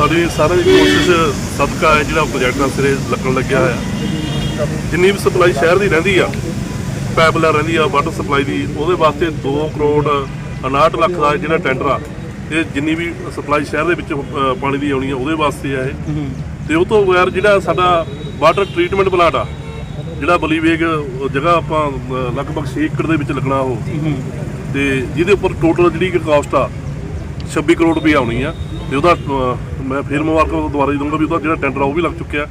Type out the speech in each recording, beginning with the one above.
ਸਾਡੀ ਸਾਰੇ ਦੀ ਕੋਸ਼ਿਸ਼ ਸਦਕਾ ਹੈ ਜਿਹੜਾ ਪ੍ਰੋਜੈਕਟ ਆ ਸਿਰੇ ਲੱਗਣ ਲੱਗਿਆ ਹੋਇਆ। ਜਿੰਨੀ ਵੀ ਸਪਲਾਈ ਸ਼ਹਿਰ ਦੀ ਰਹਿੰਦੀ ਆ ਪਾਈਪਲਾਈਨ ਰਹਿੰਦੀ ਆ ਵਾਟਰ ਸਪਲਾਈ ਦੀ ਉਹਦੇ ਵਾਸਤੇ 2 ਕਰੋੜ 59 ਲੱਖ ਦਾ ਜਿਹੜਾ ਟੈਂਡਰ ਆ ਇਹ ਜਿੰਨੀ ਵੀ ਸਪਲਾਈ ਸ਼ਹਿਰ ਦੇ ਵਿੱਚ ਪਾਣੀ ਦੀ ਆਉਣੀ ਆ ਉਹਦੇ ਵਾਸਤੇ ਆ ਇਹ। ਤੇ ਉਹ ਤੋਂ ਬਗੈਰ ਜਿਹੜਾ ਸਾਡਾ ਵਾਟਰ ਟ੍ਰੀਟਮੈਂਟ ਪਲਾਂਟ ਆ ਜਿਹੜਾ ਬਲੀਵੇਗ ਜਗ੍ਹਾ ਆਪਾਂ ਲਗਭਗ 6 ਏਕੜ ਦੇ ਵਿੱਚ ਲੱਗਣਾ ਉਹ। ਤੇ ਜਿਹਦੇ ਉੱਪਰ ਟੋਟਲ ਜਿਹੜੀ ਕਾਸਟ ਆ 26 ਕਰੋੜ ਰੁਪਏ ਆਉਣੀ ਆ। ਤੇ ਉਹਦਾ ਮੈਂ ਫੇਰ ਮੁਬਾਰਕਾਂ ਦੁਬਾਰਾ ਹੀ ਦਊਂਗਾ ਵੀ ਉਹਦਾ ਜਿਹੜਾ ਟੈਂਡਰ ਆ ਉਹ ਵੀ ਲੱਗ ਚੁੱਕਿਆ।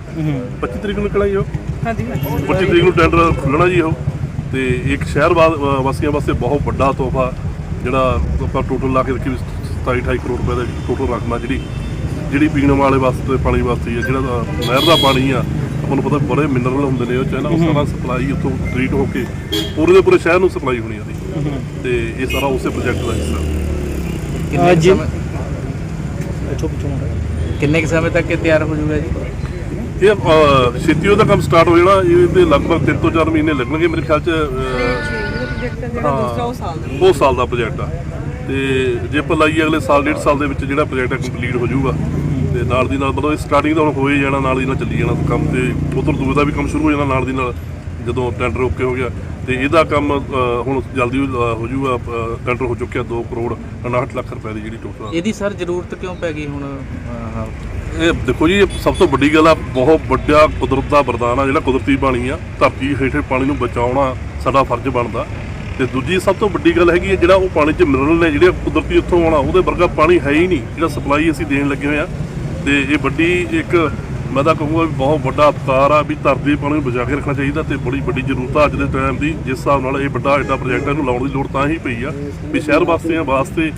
25 ਤਰੀਕ ਨੂੰ ਨਿਕਲਿਆ ਜੀ ਉਹ। ਹਾਂਜੀ। 25 ਤਰੀਕ ਨੂੰ ਟੈਂਡਰ ਖੁੱਲਣਾ ਜੀ ਉਹ। ਤੇ ਇੱਕ ਸ਼ਹਿਰ ਵਾ- ਵਾਸੀਆਂ ਵਾਸਤੇ ਬਹੁਤ ਵੱਡਾ ਤੋਹਫਾ ਜਿਹੜਾ ਆਪਾਂ ਟੋਟਲ ਲਾ ਕੇ ਰੱਖੀ 27 28 ਕਰੋੜ ਰੁਪਏ ਦਾ ਟੋਟਲ ਰਕਮ ਆ ਜਿਹੜੀ ਜਿਹੜੀ ਪੀਣ ਵਾਲੇ ਵਾਸਤੇ ਪਾਣੀ ਵਾਸਤੇ ਆ ਜਿਹੜਾ ਨਹਿਰ ਦਾ ਪਾਣੀ ਆ। ਆਪਾਂ ਨੂੰ ਪਤਾ ਬੜੇ ਮਿਨਰਲ ਹੁੰਦੇ ਨੇ ਉਹ ਚ ਨਾ ਉਹ ਸਾਰਾ ਸਪਲਾਈ ਉੱਥੋਂ ਟ੍ਰੀਟ ਹੋ ਕੇ ਪੂਰੇ ਦੇ ਪੂਰੇ ਸ਼ਹਿਰ ਨੂੰ ਸਪਲਾਈ ਹੋਣੀ ਆ ਤੇ ਇਹ ਸਾਰਾ ਉਸੇ ਪ੍ਰੋਜੈਕਟ ਦਾ ਹਿੱਸਾ। ਕਿੰਨੇ ਕੁ ਜੀ- ਪਿੱਛੋਂ ਕਿੰਨੇ ਕੁ ਸਮੇਂ ਤੱਕ ਇਹ ਤਿਆਰ ਹੋ ਜਾਊਗਾ ਜੀ? ਇਹ ਅ, ਛੇਤੀ ਉਹਦਾ ਕੰਮ ਸਟਾਰਟ ਹੋ ਜਾਣਾ ਇਹਦੇ ਲਗਭਗ 3 ਤੋਂ 4 ਮਹੀਨੇ ਲੱਗਣਗੇ ਮੇਰੇ ਖਿਆਲ ਚ ਉਹ ਸਾਲ ਦਾ ਪ੍ਰੋਜੈਕਟ ਆ। ਤੇ ਜੇ ਆਪਾਂ ਲਾਈਏ ਅਗਲੇ ਸਾਲ ਡੇਢ ਸਾਲ ਦੇ ਵਿੱਚ ਜਿਹੜਾ ਪ੍ਰੋਜੈਕਟ ਕੰਪਲੀਟ ਹੋ ਜਾਊਗਾ। ਤੇ ਨਾਲ ਦੀ ਨਾਲ ਮਤਲਬ ਸਟਾਰਟਿੰਗ ਤਾਂ ਹੁਣ ਹੋ ਹੀ ਜਾਣਾ ਨਾਲ ਦੀ ਨਾਲ ਚੱਲੀ ਜਾਣਾ ਕੰਮ ਤੇ ਉਧਰ ਦੂਏ ਦਾ ਵੀ ਕੰਮ ਸ਼ੁਰੂ ਹੋ ਜਾਣਾ ਨਾਲ ਦੀ ਨਾਲ ਜਦੋਂ ਟੈਂਡਰ ਓਕੇ ਹੋ ਗਿਆ। ਤੇ ਇਹਦਾ ਕੰਮ ਹੁਣ ਜਲਦੀ ਹੋ ਜਾਊਗਾ ਅ, ਟੈਂਡਰ ਹੋ ਚੁੱਕਿਆ 2 ਕਰੋੜ 59 ਲੱਖ ਰੁਪਏ ਦੀ ਜਿਹੜੀ ਟੋਟਲ ਇਹਦੀ ਸਰ ਜ਼ਰੂਰਤ ਕਿਉਂ ਪੈ ਗਈ ਹੁਣ ਇਹ ਦੇਖੋ ਜੀ ਸਭ ਤੋਂ ਵੱਡੀ ਗੱਲ ਆ ਬਹੁਤ ਵੱਡਾ ਕੁਦਰਤ ਦਾ ਵਰਦਾਨ ਆ ਜਿਹੜਾ ਕੁਦਰਤੀ ਪਾਣੀ ਆ ਧਰਤੀ ਹੇਠੇ ਪਾਣੀ ਨੂੰ ਬਚਾਉਣਾ ਸਾਡਾ ਫਰਜ਼ ਬਣਦਾ। ਤੇ ਦੂਜੀ ਸਭ ਤੋਂ ਵੱਡੀ ਗੱਲ ਹੈਗੀ ਹੈ ਜਿਹੜਾ ਉਹ ਪਾਣੀ 'ਚ ਮਿਨਰਲ ਨੇ ਜਿਹੜੇ ਕੁਦਰਤੀ ਉੱਥੋਂ ਆਉਣਾ ਉਹਦੇ ਵਰਗਾ ਪਾਣੀ ਹੈ ਹੀ ਨਹੀਂ ਜਿਹੜਾ ਸਪਲਾਈ ਅਸੀਂ ਦੇਣ ਲੱਗੇ ਹੋਏ ਆ। ਤੇ ਇਹ ਵੱਡੀ ਇੱਕ ਮੈਂ ਤਾਂ ਕਹੂੰਗਾ ਵੀ ਬਹੁਤ ਵੱਡਾ ਅਵਤਾਰ ਆ ਵੀ ਧਰਤੀ ਪਾਣੀ ਨੂੰ ਬਚਾ ਕੇ ਰੱਖਣਾ ਚਾਹੀਦਾ ਤੇ ਬੜੀ ਵੱਡੀ ਜ਼ਰੂਰਤ ਆ ਅੱਜ ਦੇ ਟਾਈਮ ਦੀ, ਜਿਸ ਹਿਸਾਬ ਨਾਲ ਇਹ ਵੱਡਾ ਐਡਾ ਪ੍ਰੋਜੈਕਟ ਇਹਨੂੰ ਲਾਉਣ ਦੀ ਲੋੜ ਤਾਂ ਹੀ ਪਈ ਆ ਵੀ ਸ਼ਹਿਰ ਵਾਸੀਆਂ ਵਾਸਤੇ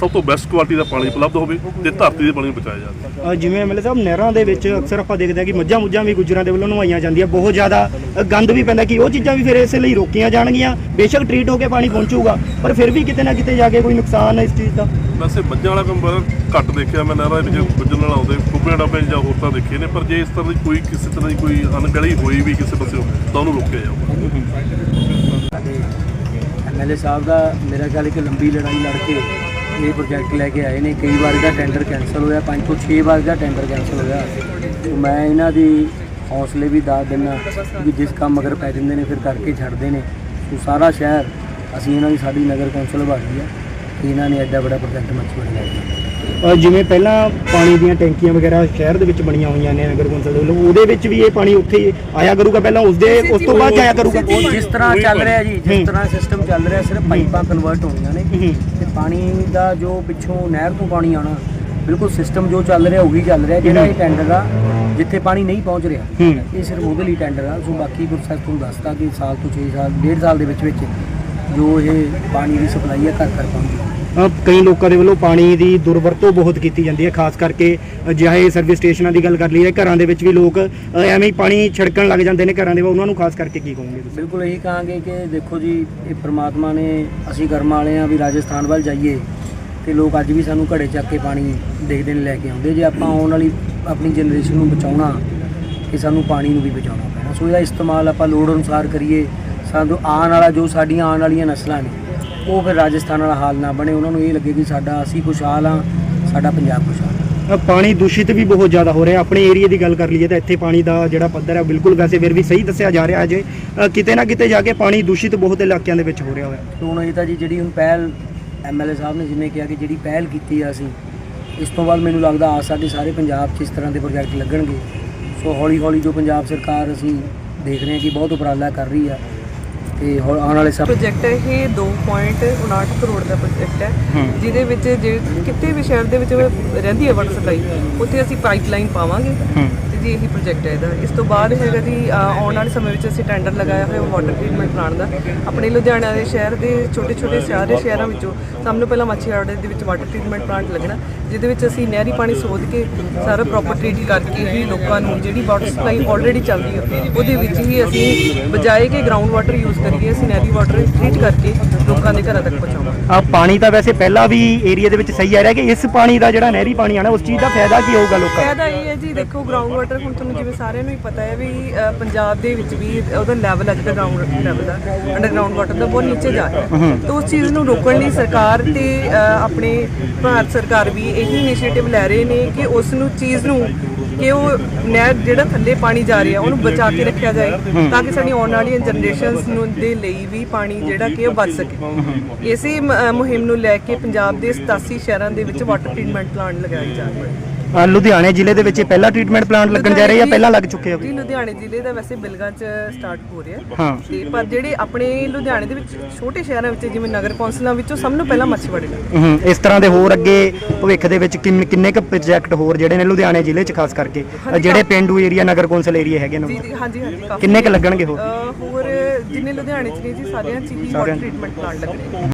ਸਭ ਤੋਂ ਬੈਸਟ ਕੁਆਲਿਟੀ ਦਾ ਪਾਣੀ ਉਪਲਬਧ ਹੋਵੇ ਤੇ ਧਰਤੀ ਦੇ ਪਾਣੀ ਨੂੰ ਬਚਾਇਆ ਜਾਵੇ। ਜਿਵੇਂ ਐਮਐਲਏ ਸਾਹਿਬ ਨਹਿਰਾਂ ਦੇ ਵਿੱਚ ਅਕਸਰ ਆਪਾਂ ਦੇਖਦੇ ਹਾਂ ਕਿ ਮੱਝਾਂ ਮੁੱਝਾਂ ਵੀ ਗੁੱਜਰਾਂ ਦੇ ਵੱਲੋਂ ਨਵਾਈਆਂ ਜਾਂਦੀਆਂ, ਬਹੁਤ ਜ਼ਿਆਦਾ ਗੰਦ ਵੀ ਪੈਂਦਾ ਕਿ ਉਹ ਚੀਜ਼ਾਂ ਵੀ ਫਿਰ ਇਸੇ ਲਈ ਰੋਕੀਆਂ ਜਾਣਗੀਆਂ, ਬੇਸ਼ੱਕ ਟ੍ਰੀਟ ਹੋ ਕੇ ਪਾਣੀ ਪਹੁੰਚੂਗਾ, ਪਰ ਫਿਰ ਵੀ ਕਿਤੇ ਨਾ ਕਿਤੇ ਜਾ ਕੇ ਕੋਈ ਨੁਕਸਾਨ ਹੈ ਇਸ ਚੀਜ਼ ਦਾ। ਵੈਸੇ ਮੱਝਾਂ ਵਾਲਾ ਕੰਮ ਬੜਾ ਘੱਟ ਦੇਖਿਆ ਮੈਂ, ਨਹਿਰਾਂ ਦੇ ਵਿੱਚ ਗੁੱਜਣ ਨਾਲ ਆਉਂਦੇ ਕੁੱਬੇ ਡੱਬੇ ਜਾਂ ਹੋਰ ਤਾਂ ਦੇਖੇ ਨੇ, ਪਰ ਜੇ ਇਸ ਤਰ੍ਹਾਂ ਦੀ ਕੋਈ ਕਿਸੇ ਤਰ੍ਹਾਂ ਦੀ ਕੋਈ ਅਣਗਲੀ ਹੋਈ ਵੀ ਕਿਸੇ ਪਾਸਿਓਂ, ਤਾਂ ਉਹਨੂੰ ਰੋਕਿਆ ਜਾਊਗਾ। ਐਮਐਲਏ ਸਾਹਿਬ ਦਾ ਮੇਰਾ ਖਿਆਲ ਇੱਕ ਲੰਬੀ ਲੜਾਈ ਲੜ ਕੇ ਇਹ ਪ੍ਰੋਜੈਕਟ ਲੈ ਕੇ ਆਏ ਨੇ। ਕਈ ਵਾਰ ਦਾ ਟੈਂਡਰ ਕੈਨਸਲ ਹੋਇਆ, ਪੰਜ ਤੋਂ 6 ਵਾਰ ਦਾ ਟੈਂਡਰ ਕੈਨਸਲ ਹੋਇਆ। ਮੈਂ ਇਹਨਾਂ ਦੀ ਹੌਸਲੇ ਵੀ ਦਾਦ ਦਿੰਦਾ ਕਿ ਜਿਸ ਕੰਮ ਅਗਰ ਪੈ ਜਾਂਦੇ ਨੇ, ਫਿਰ ਕਰਕੇ ਛੱਡਦੇ ਨੇ। ਸੋ ਸਾਰਾ ਸ਼ਹਿਰ, ਅਸੀਂ ਇਹਨਾਂ ਦੀ ਸਾਡੀ ਨਗਰ ਕੌਂਸਲ ਭਾਗੀ ਆ। ਕਿ ਇਹਨਾਂ ਨੇ ਐਡਾ ਵੱਡਾ ਪ੍ਰੋਜੈਕਟ ਮੱਛੀ ਲੈ ਕੇ ਅ, ਜਿਵੇਂ ਪਹਿਲਾਂ ਪਾਣੀ ਦੀਆਂ ਟੈਂਕੀਆਂ ਵਗੈਰਾ ਸ਼ਹਿਰ ਦੇ ਵਿੱਚ ਬਣੀਆਂ ਹੋਈਆਂ ਨੇ ਨਗਰ ਕੌਂਸਲ ਦੇ ਵੱਲੋਂ ਉਹਦੇ ਵਿੱਚ ਵੀ ਇਹ ਪਾਣੀ ਉੱਥੇ ਹੀ ਆਇਆ ਕਰੂਗਾ ਪਹਿਲਾਂ ਉਸ ਦੇ ਉਸ ਤੋਂ ਬਾਅਦ ਜਾਇਆ ਕਰੂਗਾ? ਉਹ ਜਿਸ ਤਰ੍ਹਾਂ ਚੱਲ ਰਿਹਾ ਜੀ ਹੂੰ। ਜਿਸ ਤਰ੍ਹਾਂ ਸਿਸਟਮ ਚੱਲ ਰਿਹਾ ਸਿਰਫ ਪਾਈਪਾਂ ਕਨਵਰਟ ਹੋਣੀਆਂ ਨੇ। ਹੂੰ। ਤੇ ਪਾਣੀ ਦਾ ਜੋ ਪਿੱਛੋਂ ਨਹਿਰ ਤੋਂ ਪਾਣੀ ਆਉਣਾ ਬਿਲਕੁਲ ਸਿਸਟਮ ਜੋ ਚੱਲ ਰਿਹਾ ਉਹੀ ਚੱਲ ਰਿਹਾ ਜਿਹੜਾ ਇਹ ਟੈਂਡਰ ਆ ਜਿੱਥੇ ਪਾਣੀ ਨਹੀਂ ਪਹੁੰਚ ਰਿਹਾ। ਹੂੰ। ਇਹ ਸਿਰਫ ਉਹਦੇ ਲਈ ਟੈਂਡਰ ਆ ਸੋ ਬਾਕੀ ਪ੍ਰੋਸੈਸ ਤੁਹਾਨੂੰ ਦੱਸਤਾ ਕਿ ਸਾਲ ਤੋਂ 6 ਸਾਲ ਡੇਢ ਸਾਲ ਦੇ ਵਿੱਚ ਵਿੱਚ ਜੋ ਇਹ ਪਾਣੀ ਦੀ ਸਪਲਾਈ ਹੈ ਘਰ ਘਰ ਪਹੁੰਚੇਗੀ। ਅ, ਕਈ ਲੋਕਾਂ ਦੇ ਵੱਲੋਂ ਪਾਣੀ ਦੀ ਦੁਰਵਰਤੋਂ ਬਹੁਤ ਕੀਤੀ ਜਾਂਦੀ ਹੈ ਖਾਸ ਕਰਕੇ ਅ, ਜਿਹੇ ਸਰਵਿਸ ਸਟੇਸ਼ਨਾਂ ਦੀ ਗੱਲ ਕਰ ਲਈਏ ਘਰਾਂ ਦੇ ਵਿੱਚ ਵੀ ਲੋਕ ਐਵੇਂ ਹੀ ਪਾਣੀ ਛਿੜਕਣ ਲੱਗ ਜਾਂਦੇ ਨੇ ਘਰਾਂ ਦੇ ਵੱਲ, ਉਹਨਾਂ ਨੂੰ ਖਾਸ ਕਰਕੇ ਕੀ ਕਹੋਗੇ ਤੁਸੀਂ? ਬਿਲਕੁਲ ਇਹੀ ਕਹਾਂਗੇ ਕਿ ਦੇਖੋ ਜੀ ਇਹ ਪ੍ਰਮਾਤਮਾ ਨੇ ਅਸੀਂ ਕਰਮ ਵਾਲੇ ਆ ਵੀ ਰਾਜਸਥਾਨ ਵੱਲ ਜਾਈਏ ਤੇ ਲੋਕ ਅੱਜ ਵੀ ਸਾਨੂੰ ਘੜੇ ਚੱਕ ਕੇ ਪਾਣੀ ਦੇਖਦੇ ਨੇ ਲੈ ਕੇ ਆਉਂਦੇ। ਜੇ ਆਪਾਂ ਆਉਣ ਵਾਲੀ ਆਪਣੀ ਜਨਰੇਸ਼ਨ ਨੂੰ ਬਚਾਉਣਾ ਕਿ ਸਾਨੂੰ ਪਾਣੀ ਨੂੰ ਵੀ ਬਚਾਉਣਾ ਪੈਣਾ। ਸੋ ਇਹਦਾ ਇਸਤੇਮਾਲ ਆਪਾਂ ਲੋੜ ਅਨੁਸਾਰ ਕਰੀਏ। ਸਾਨੂੰ ਆਉਣ ਵਾਲਾ ਜੋ ਸਾਡੀਆਂ ਆਉਣ ਵਾਲੀਆਂ ਨਸਲਾਂ ਨੇ ਉਹ ਫਿਰ ਰਾਜਸਥਾਨ ਵਾਲਾ ਹਾਲ ਨਾ ਬਣੇ। ਉਹਨਾਂ ਨੂੰ ਇਹ ਲੱਗੇ ਕਿ ਸਾਡਾ ਅਸੀਂ ਖੁਸ਼ਹਾਲ ਆ ਸਾਡਾ ਪੰਜਾਬ ਖੁਸ਼ਹਾਲ ਆ। ਅ, ਪਾਣੀ ਦੂਸ਼ਿਤ ਵੀ ਬਹੁਤ ਜ਼ਿਆਦਾ ਹੋ ਰਿਹਾ। ਆਪਣੇ ਏਰੀਆ ਦੀ ਗੱਲ ਕਰ ਲਈਏ ਤਾਂ ਇੱਥੇ ਪਾਣੀ ਦਾ ਜਿਹੜਾ ਪੱਧਰ ਹੈ ਬਿਲਕੁਲ ਵੈਸੇ ਫਿਰ ਵੀ ਸਹੀ ਦੱਸਿਆ ਜਾ ਰਿਹਾ ਅਜੇ ਅ, ਕਿਤੇ ਨਾ ਕਿਤੇ ਜਾ ਕੇ ਪਾਣੀ ਦੂਸ਼ਿਤ ਬਹੁਤ ਇਲਾਕਿਆਂ ਦੇ ਵਿੱਚ ਹੋ ਰਿਹਾ ਹੋਇਆ। ਤੇ ਹੁਣ ਇਹ ਤਾਂ ਜੀ ਜਿਹੜੀ ਹੁਣ ਪਹਿਲ ਐਮਐਲਏ ਸਾਹਿਬ ਨੇ ਜਿਵੇਂ ਕਿਹਾ ਕਿ ਜਿਹੜੀ ਪਹਿਲ ਕੀਤੀ ਆ ਅਸੀਂ ਇਸ ਤੋਂ ਬਾਅਦ ਮੈਨੂੰ ਲੱਗਦਾ ਆ ਸਾਡੇ ਸਾਰੇ ਪੰਜਾਬ 'ਚ ਇਸ ਤਰ੍ਹਾਂ ਦੇ ਪ੍ਰੋਜੈਕਟ ਲੱਗਣਗੇ। ਸੋ ਹੌਲੀ ਹੌਲੀ ਜੋ ਪੰਜਾਬ ਸਰਕਾਰ ਅਸੀਂ ਦੇਖ ਰਹੇ ਹਾਂ ਕਿ ਬਹੁਤ ਉਪਰਾਲਾ ਕਰ ਰਹੀ ਆ ਤੇ ਹੌ- ਆਉਣ ਵਾਲੇ ਸਭ ਪ੍ਰੋਜੈਕਟ ਇਹ 2.59 ਕਰੋੜ ਦਾ ਪ੍ਰੋਜੈਕਟ ਹੈ। ਜਿਹਦੇ ਵਿੱਚ ਜੇ ਕਿਤੇ ਵੀ ਸ਼ਹਿਰ ਦੇ ਵਿੱਚ ਰਹਿੰਦੀ ਹੈ ਵਾਟਰ ਸਪਲਾਈ ਉੱਥੇ ਅਸੀਂ ਪਾਈਪਲਾਈਨ ਪਾਵਾਂਗੇ। ਜੀ ਇਹੀ ਪ੍ਰੋਜੈਕਟ ਹੈ ਇਹਦਾ। ਇਸ ਤੋਂ ਬਾਅਦ ਹੈਗਾ ਜੀ ਆਉਣ ਵਾਲੇ ਸਮੇਂ ਵਿੱਚ ਅਸੀਂ ਟੈਂਡਰ ਲਗਾਇਆ ਹੋਇਆ ਵਾਟਰ ਟ੍ਰੀਟਮੈਂਟ ਪਲਾਂਟ ਦਾ। ਆਪਣੇ ਲੁਧਿਆਣਾ ਦੇ ਸ਼ਹਿਰ ਦੇ ਛੋਟੇ ਛੋਟੇ ਸਾਰੇ ਸ਼ਹਿਰਾਂ ਵਿੱਚੋਂ ਸਭ ਤੋਂ ਪਹਿਲਾਂ ਮੱਛੀਵਾੜੇ ਦੇ ਵਿੱਚ ਵਾਟਰ ਟ੍ਰੀਟਮੈਂਟ ਪਲਾਂਟ ਲੱਗਣਾ ਜਿਹਦੇ ਵਿੱਚ ਅਸੀਂ ਨਹਿਰੀ ਪਾਣੀ ਸੋਧ ਕੇ ਸਾਰਾ ਪ੍ਰੋਪਰ ਟ੍ਰੀਟ ਕਰਕੇ ਹੀ ਲੋਕਾਂ ਨੂੰ ਜਿਹੜੀ ਵਾਟਰ ਸਪਲਾਈ ਆਲਰੇਡੀ ਚੱਲਦੀ ਹੈ ਉਹਦੇ ਵਿੱਚ ਹੀ ਅਸੀਂ ਬਜਾਏ ਕਿ ਗਰਾਊਂਡ ਵਾਟਰ ਯੂਜ਼ ਕਰੀਏ ਅਸੀਂ ਨਹਿਰੀ ਵਾਟਰ ਟ੍ਰੀਟ ਕਰਕੇ ਲੋਕਾਂ ਦੇ ਘਰਾਂ ਤੱਕ ਪਹੁੰਚਾਵਾਂਗੇ ਆ ਪਾਣੀ ਤਾਂ ਵੈਸੇ ਪਹਿਲਾਂ ਵੀ ਏਰੀਆ ਦੇ ਵਿੱਚ ਸਹੀ ਆ ਰਿਹਾ ਕਿ ਇਸ ਪਾਣੀ ਦਾ ਜਿਹੜਾ ਨਹਿਰੀ ਪਾਣੀ ਆਣਾ ਉਸ ਚੀਜ਼ ਦਾ ਫਾਇਦਾ ਕੀ ਹੋਊਗਾ ਲੋਕਾਂ ਨੂੰ? ਫਾਇਦਾ ਇਹ ਹੈ ਜੀ ਦੇਖੋ ਗਰਾਊਂਡ ਵਾਟਰ ਵਾਟਰ ਹੁਣ ਤੁਹਾਨੂੰ ਜਿਵੇਂ ਸਾਰਿਆਂ ਨੂੰ ਹੀ ਪਤਾ ਹੈ ਵੀ ਅ, ਪੰਜਾਬ ਦੇ ਵਿੱਚ ਵੀ ਉਹਦਾ ਲੈਵਲ ਅੱਜ ਦਾ ਗਰਾਊਂਡ ਲੈਵਲ ਦਾ ਅੰਡਰਗਰਾਉਂਡ ਵਾਟਰ ਦਾ ਬਹੁਤ ਨੀਚੇ ਜਾ ਰਿਹਾ ਹੈ। ਤਾਂ ਉਸ ਚੀਜ਼ ਨੂੰ ਰੋਕਣ ਲਈ ਸਰਕਾਰ ਤੇ ਅ, ਆਪਣੇ ਭਾਰਤ ਸਰਕਾਰ ਵੀ ਇਹੀ ਇਨੀਸ਼ੀਏਟਿਵ ਲੈ ਰਹੇ ਨੇ ਕਿ ਉਸ ਨੂੰ ਚੀਜ਼ ਨੂੰ ਕਿ ਉਹ ਨਹਿਰ ਜਿਹੜਾ ਥੱਲੇ ਪਾਣੀ ਜਾ ਰਿਹਾ ਉਹਨੂੰ ਬਚਾ ਕੇ ਰੱਖਿਆ ਜਾਏ ਤਾਂ ਕਿ ਸਾਡੀ ਆਉਣ ਵਾਲੀਆਂ ਜਨਰੇਸ਼ਨਸ ਨੂੰ ਦੇ ਲਈ ਵੀ ਪਾਣੀ ਜਿਹੜਾ ਕਿ ਉਹ ਬਚ ਸਕੇ। ਇਸੇ ਮ- ਅ, ਮੁਹਿੰਮ ਨੂੰ ਲੈ ਕੇ ਪੰਜਾਬ ਦੇ 87 ਸ਼ਹਿਰਾਂ ਦੇ ਵਿੱਚ ਵਾਟਰ ਟ੍ਰੀਟਮੈਂਟ ਪਲਾਂਟ ਲਗਾਏ ਜਾ ਰਹੇ ਹਨ ਅ, ਲੁਧਿਆਣੇ ਜ਼ਿਲ੍ਹੇ ਦੇ ਵਿੱਚ ਇਹ ਪਹਿਲਾ ਟ੍ਰੀਟਮੈਂਟ ਪਲਾਂਟ ਲੱਗਣ ਜਾ ਰਿਹਾ ਜਾਂ ਪਹਿਲਾਂ ਲੱਗ ਚੁੱਕੇ ਜੀ ਲੁਧਿਆਣੇ ਜ਼ਿਲ੍ਹੇ ਦਾ ਵੈਸੇ ਬਿਲਗਾ ਚ ਸਟਾਰਟ ਹੋ ਰਿਹਾ। ਹਾਂ। ਤੇ ਪਰ ਜਿਹੜੇ ਆਪਣੇ ਲੁਧਿਆਣੇ ਦੇ ਵਿੱਚ ਛੋਟੇ ਸ਼ਹਿਰਾਂ ਵਿੱਚ ਜਿਵੇਂ ਨਗਰ ਕੌਂਸਲਾਂ ਵਿੱਚੋਂ ਸਭ ਨੂੰ ਪਹਿਲਾਂ ਮੱਛੀਵਾੜੇ ਲੱਗੇ ਹੂੰ ਇਸ ਤਰ੍ਹਾਂ ਦੇ ਹੋਰ ਅੱਗੇ ਭਵਿੱਖ ਦੇ ਵਿੱਚ ਕਿੰਨ- ਕਿੰਨੇ ਕੁ ਪ੍ਰੋਜੈਕਟ ਹੋਰ ਜਿਹੜੇ ਨੇ ਲੁਧਿਆਣੇ ਜ਼ਿਲ੍ਹੇ 'ਚ ਖਾਸ ਕਰਕੇ? ਅ, ਜਿਹੜੇ ਪਿੰਡੂ ਏਰੀਆ ਨਗਰ ਕੌਂਸਲ ਏਰੀਆ ਹੈਗੇ ਜੀ ਨੇ ਜੀ ਹਾਂਜੀ ਹਾਂਜੀ ਕਾਫੀ ਕਿੰਨੇ ਕੁ ਲੱਗਣਗੇ ਹੋਰ? ਅਹ ਹੋਰ ਜਿੰਨੇ ਲੁਧਿਆਣੇ ਚ ਨੇ ਜੀ ਸਾਰਿਆਂ ਚ ਹੀ ਵਾਟਰ ਟ੍ਰੀਟਮੈਂਟ ਪਲਾਂਟ ਲੱਗਣੇ